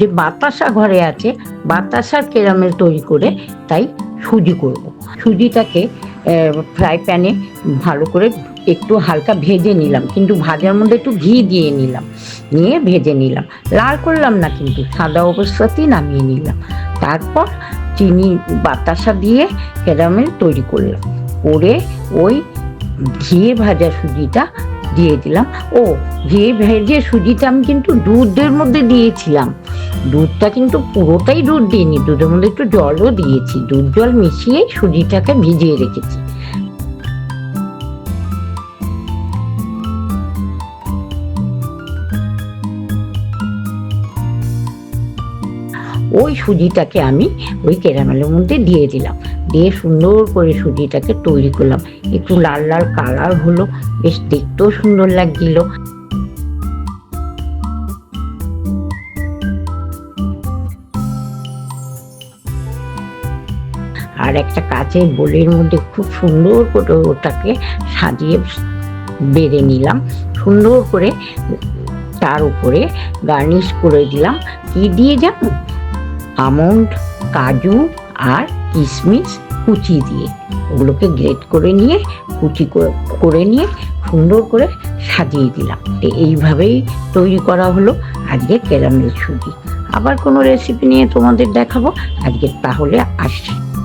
যে বাতাসা ঘরে আছে বাতাসার কেরামেল তৈরি করে তাই সুজি করব। সুজিটাকে ফ্রাই প্যানে ভালো করে একটু হালকা ভেজে নিলাম। কিন্তু ভাজার মধ্যে একটু ঘি দিয়ে নিলাম, নিয়ে ভেজে নিলাম। লাল করলাম না কিন্তু, সাদা অবস্থাতেই নামিয়ে নিলাম। তারপর চিনি, বাতাসা দিয়ে ক্যারামেল তৈরি করলাম। করে ওই ঘিয়ে ভাজা সুজিটা দিয়ে দিলাম। ও ভেজে সুজিটা আমি কিন্তু দুধের মধ্যে দিয়েছিলাম। দুধটা কিন্তু পুরোটাই দুধ দিইনি, দুধের মধ্যে একটু জলও দিয়েছি। দুধ জল মিশিয়ে সুজিটাকে ভিজিয়ে রেখেছি। ওই সুজিটাকে আমি ওই ক্যারামেলের মধ্যে দিয়ে দিলাম। দিয়ে সুন্দর করে সুজিটাকে তৈরি করলাম। একটু লাল লাল কালার হলো, বেশ দেখতেও সুন্দর লাগছিল। আর একটা কাচের বোলের মধ্যে খুব সুন্দর করে ওটাকে সাজিয়ে বেড়ে নিলাম। সুন্দর করে তার উপরে গার্নিশ করে দিলাম। কি দিয়ে জানো? আমন্ড, কাজু আর কিশমিশ কুচি দিয়ে। ওগুলোকে গ্রেট করে নিয়ে, কুচি করে- নিয়ে সুন্দর করে সাজিয়ে দিলাম। তো এইভাবেই তৈরি করা হলো আজকে ক্যারামেল সুজি। আবার কোনো রেসিপি নিয়ে তোমাদের দেখাবো। আজকে তাহলে আসছি।